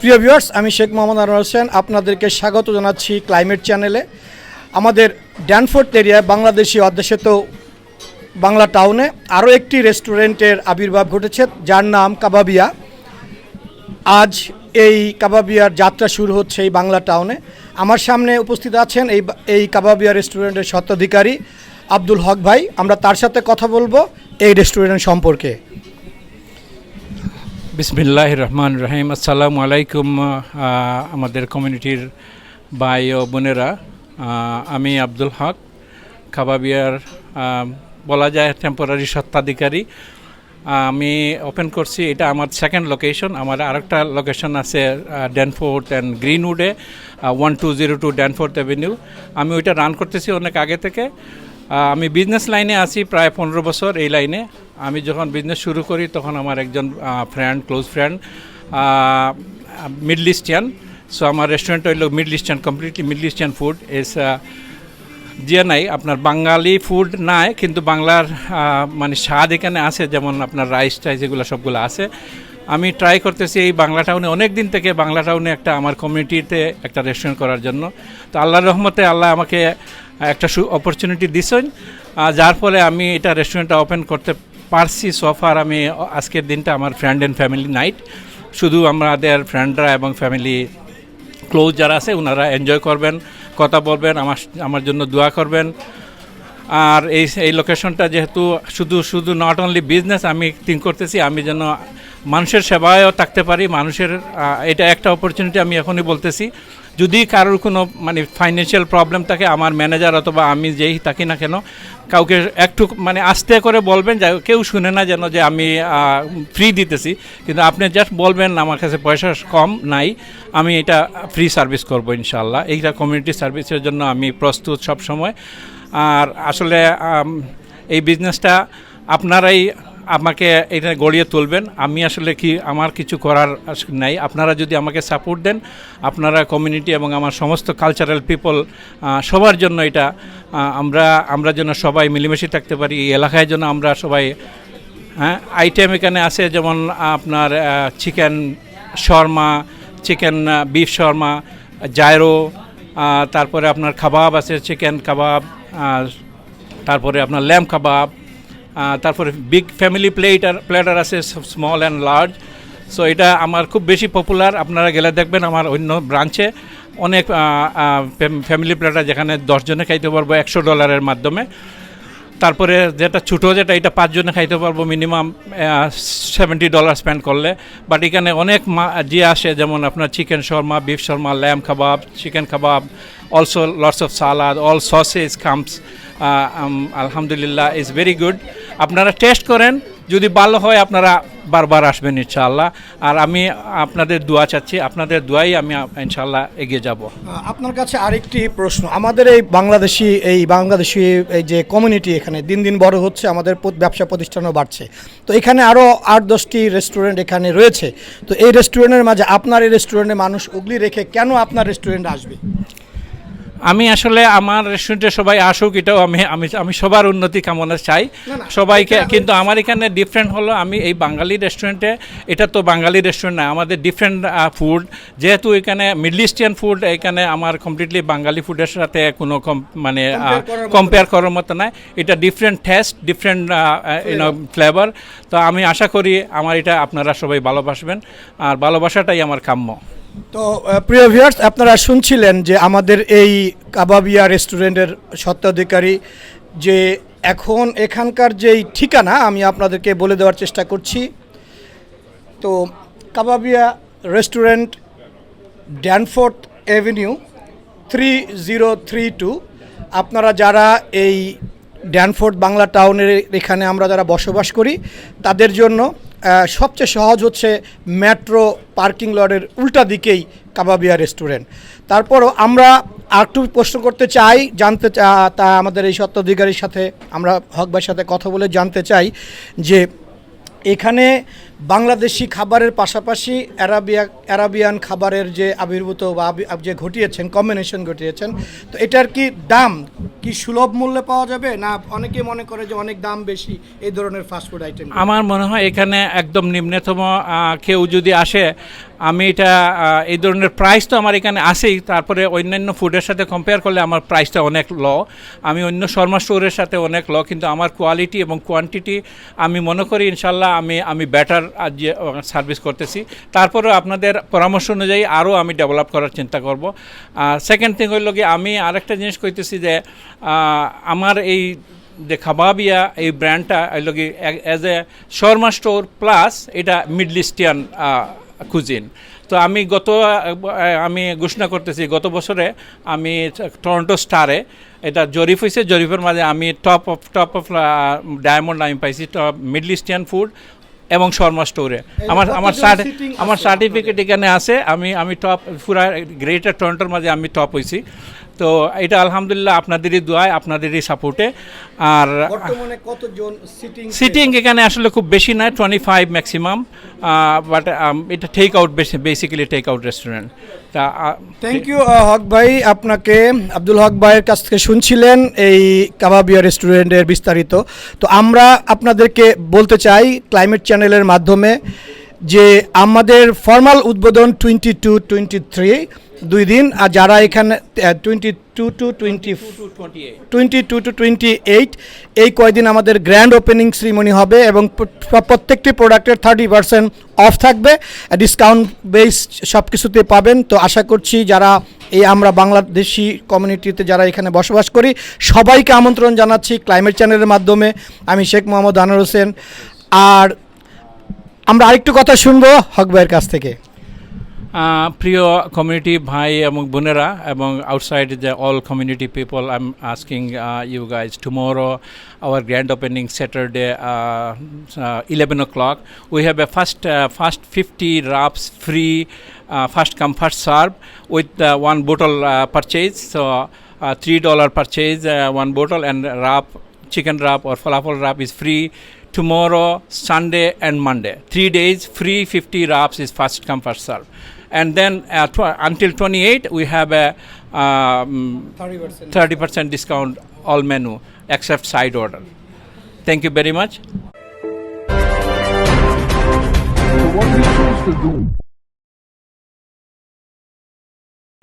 প্রিয় ভিউয়ার্স আমি শেখ মোহাম্মদ আনোয়ার হোসেন। আপনাদেরকে স্বাগত জানাচ্ছি ক্লাইমেট চ্যানেলে আমাদের ড্যানফোর্ট এরিয়ায় বাংলাদেশি অধ্যুষিত বাংলা টাউনে আরও একটি রেস্টুরেন্টের আবির্ভাব ঘটেছে, যার নাম কাবাবিয়া। আজ এই কাবাবিয়ার যাত্রা শুরু হচ্ছে এই বাংলা টাউনে আমার সামনে উপস্থিত আছেন এই এই কাবাবিয়া রেস্টুরেন্টের স্বত্বাধিকারী আব্দুল হক ভাই। আমরা তার সাথে কথা বলব এই রেস্টুরেন্ট সম্পর্কে। বিসমিল্লাহ রহমান রহিম আসসালামু আলাইকুম আমাদের কমিউনিটির ভাই ও বোনেরা। আমি আব্দুল হক খাবাবিয়ার বলা যায় টেম্পোরারি সত্ত্বাধিকারী আমি ওপেন করছি, এটা আমার সেকেন্ড লোকেশন আমার আরেকটা লোকেশন আছে Danforth and গ্রিনউডে one two zero two Danforth avenue আমি ওইটা রান করতেছি অনেক আগে থেকে। আমি বিজনেস লাইনে আছি প্রায় পনেরো বছর এই লাইনে আমি যখন বিজনেস শুরু করি, তখন আমার একজন friend close friend middle eastern so আমার রেস্টুরেন্ট হইল middle eastern completely middle eastern food is যে নাই, আপনার বাঙালি ফুড নাই, কিন্তু বাংলার মানে স্বাদ এখানে আছে, যেমন আপনার রাইস টাইস এগুলো সবগুলো আছে। আমি ট্রাই করতেছি এই বাংলা টাউনে অনেক দিন থেকে বাংলা টাউনে একটা আমার কমিউনিটিতে একটা রেস্টুরেন্ট করার জন্য। তো আল্লাহর রহমতে আল্লাহ আমাকে একটা সু অপরচুনিটি দিছেন। যার ফলে আমি এটা রেস্টুরেন্টটা ওপেন করতে পারছি। সোফার আমি আজকের দিনটা আমার ফ্রেন্ড অ্যান্ড ফ্যামিলি নাইট শুধু আমাদের ফ্রেন্ডরা এবং ফ্যামিলি ক্লোজ যারা আছে ওনারা এনজয় করবেন, কথা বলবেন, আমার আমার জন্য দোয়া করবেন। আর এই এই লোকেশনটা যেহেতু শুধু শুধু নট অনলি বিজনেস আমি থিঙ্ক করতেছি, আমি যেন মানুষের সেবায়ও থাকতে পারি, মানুষের এটা একটা অপরচুনিটি আমি এখনই বলতেছি। যদি কারোর কোনো মানে ফাইন্যান্সিয়াল প্রবলেম থাকে, আমার ম্যানেজার অথবা আমি যেই থাকি না কেন, কাউকে একটু মানে আস্তে করে বলবেন যে কেউ শুনে না যেন যে আমি ফ্রি দিতেছি। কিন্তু আপনি জাস্ট বলবেন, আমার কাছে পয়সা কম নাই, আমি এটা ফ্রি সার্ভিস করব ইনশাল্লাহ এইটা কমিউনিটি সার্ভিসের জন্য আমি প্রস্তুত সব সময় আর আসলে এই বিজনেসটা আপনারাই আমাকে এটা গড়িয়ে তুলবেন। আমি আসলে কি, আমার কিছু করার নাই। আপনারা যদি আমাকে সাপোর্ট দেন, আপনারা কমিউনিটি এবং আমার সমস্ত কালচারাল পিপল সবার জন্য এটা আমরা আমরা যেন সবাই মিলেমিশে থাকতে পারি। এই এলাকায় যেন আমরা সবাই হ্যাঁ আইটেম এখানে আছে যেমন আপনার chicken shawarma chicken beef shawarma gyro তারপরে আপনার কাবাব আছে চিকেন কাবাব তারপরে আপনার ল্যাম্প কাবাব তারপরে বিগ ফ্যামিলি প্লেটার প্লেটার আছে স্মল অ্যান্ড লার্জ সো এটা আমার খুব বেশি পপুলার আপনারা গেলে দেখবেন আমার অন্য ব্রাঞ্চে অনেক ফ্যামিলি প্লেটার যেখানে দশজনে খাইতে পারব একশো ডলারের মাধ্যমে। তারপরে যেটা ছোটো যেটা, এটা পাঁচজনে খাইতে পারব মিনিমাম সেভেন্টি ডলার স্পেন্ড করলে। বাট এখানে অনেক মা- যে আসে, যেমন আপনার chicken shawarma beef shawarma lamb kebab chicken kebab also lots of salad all sausage comes আলহামদুলিল্লাহ ইজ ভেরি গুড আপনারা টেস্ট করেন, যদি ভালো হয়, আপনারা বারবার আসবেন ইনশাআল্লাহ। আর আমি আপনাদের দোয়া চাচ্ছি, আপনাদের দোয়াই আমি ইনশাআল্লাহ এগিয়ে যাব। আপনার কাছে আরেকটি প্রশ্ন। আমাদের এই বাংলাদেশি এই বাংলাদেশি, এই যে কমিউনিটি এখানে দিন দিন বড় হচ্ছে, আমাদের ব্যবসা প্রতিষ্ঠানও বাড়ছে। তো এখানে আরও আট দশটি রেস্টুরেন্ট এখানে রয়েছে। তো এই রেস্টুরেন্টের মাঝে আপনার এই রেস্টুরেন্টে মানুষ উগলি রেখে কেন আপনার রেস্টুরেন্টে আসবে? আমি আসলে আমার রেস্টুরেন্টে সবাই আসুক এটাও আমি আমি আমি সবার উন্নতি কামনা চাই। সবাইকে কিন্তু আমার এখানে ডিফারেন্ট হলো আমি এই বাঙালি রেস্টুরেন্টে এটা তো বাঙালি রেস্টুরেন্ট না আমাদের ডিফারেন্ট ফুড যেহেতু এখানে মিডল ইস্টিয়ান ফুড এখানে আমার কমপ্লিটলি বাঙালি ফুডের সাথে কোনো কম- মানে কম্পেয়ার করার মতো নয় এটা different taste different you know flavour তো আমি আশা করি আমার এটা আপনারা সবাই ভালোবাসবেন আর ভালোবাসাটাই আমার কাম্য। তো প্রিয় ভিউয়ার্স আপনারা শুনছিলেন যে আমাদের এই কাবাবিয়া রেস্টুরেন্টের স্বত্বাধিকারী যে এখন এখানকার যেই ঠিকানা, আমি আপনাদেরকে বলে দেওয়ার চেষ্টা করছি। তো, কাবাবিয়া restaurant Danforth avenue three zero three two আপনারা যারা এই ড্যানফোর্ট বাংলা টাউনের এখানে আমরা যারা বসবাস করি, তাদের জন্য সবচেয়ে সহজ হচ্ছে মেট্রো পার্কিং লটের উল্টা দিকেই কাবাবিয়া রেস্টুরেন্ট। তারপরও আমরা আরেকটু প্রশ্ন করতে চাই, জানতে তা আমাদের এই স্বত্বাধিকারীর সাথে আমরা হকবার সাথে কথা বলে জানতে চাই যে এখানে বাংলাদেশি খাবারের পাশাপাশি অ্যারাবিয়া অ্যারাবিয়ান খাবারের যে আবির্ভূত বা যে ঘটিয়েছেন কম্বিনেশন ঘটিয়েছেন, তো এটার কি দাম কি সুলভ মূল্যে পাওয়া যাবে? না অনেকে মনে করে যে অনেক দাম বেশি এই ধরনের ফাস্টফুড আইটেম আমার মনে হয় এখানে একদম নিম্নতম কেউ যদি আসে আমি এটা এই ধরনের প্রাইস তো আমার এখানে আসেই তারপরে অন্যান্য ফুডের সাথে কম্পেয়ার করলে আমার প্রাইসটা অনেক ল আমি অন্য শর্মা স্টোরের সাথে অনেক ল কিন্তু আমার কোয়ালিটি এবং কোয়ান্টিটি আমি মনে করি ইনশাল্লাহ আমি আমি বেটার যে সার্ভিস করতেছি। তারপরেও আপনাদের পরামর্শ অনুযায়ী আরও আমি ডেভেলপ করার চিন্তা করব। সেকেন্ড থিং হইল কি আমি আরেকটা জিনিস কইতেছি যে আমার এই যে খাবাবিয়া এই ব্র্যান্ডটা এলোকে as a shawarma store plus এটা মিডল ইস্টিয়ান কুজিন তো আমি গত আমি ঘোষণা করতেছি গত বছরে আমি টরন্টো স্টারে এটা জরিফ হয়েছে জরিফের মাঝে আমি top of top of diamond আমি পাইছি টপ মিডল ইস্টিয়ান ফুড এবং শর্মা স্টোরে আমার আমার আমার সার্টিফিকেট এখানে আছে আমি আমি টপ পুরা গ্রেটার টরন্টোর মাঝে আমি টপ হয়েছি তো এটা আলহামদুলিল্লাহ আপনাদেরই দোয়ায় আপনাদেরই সাপোর্টে। আর বর্তমানে কতজন সিটিং সিটিং এখানে আসলে খুব বেশি নয় টোয়েন্টি ফাইভ ম্যাক্সিমাম বাট এটা take out basically take out restaurant তা থ্যাংক ইউ হক ভাই আপনাকে আব্দুল হক ভাইয়ের কাছ থেকে শুনছিলেন এই কাবাবিয়া রেস্টুরেন্টের বিস্তারিত। তো আমরা আপনাদেরকে বলতে চাই ক্লাইমেট চ্যানেলের মাধ্যমে যে আমাদের ফর্মাল উদ্বোধন টোয়েন্টি টু টোয়েন্টি থ্রি দুই দিন, আর যারা এখানে twenty two two twenty twenty two two twenty eight এই কয়দিন আমাদের গ্র্যান্ড ওপেনিং সেরিমনি হবে এবং প্রত্যেকটি প্রোডাক্টের থার্টি পার্সেন্ট অফ থাকবে ডিসকাউন্ট বেস সব কিছুতে পাবেন। তো আশা করছি যারা এই আমরা বাংলাদেশি কমিউনিটিতে যারা এখানে বসবাস করি, সবাইকে আমন্ত্রণ জানাচ্ছি ক্লাইমেট চ্যানেলের মাধ্যমে। আমি শেখ মোহাম্মদ আনোয়ার হোসেন। আর আমরা আরেকটু কথা শুনব হক ভাইয়ের কাছ থেকে। প্রিয় কমিউনিটি ভাই এবং বোনেরা এবং outside the all community people I am asking you guys tomorrow our grand opening Saturday eleven o'clock we have a first first fifty wraps free first come first serve with one bottle purchase so three dollar purchase one bottle and wrap chicken wrap or falafel wrap is free. Tomorrow sunday and monday. Three days free 50 wraps is first come first serve and then uh, tw- until 28 we have a um, 30% discount all menu except side order. Thank you very much. So what we choose to do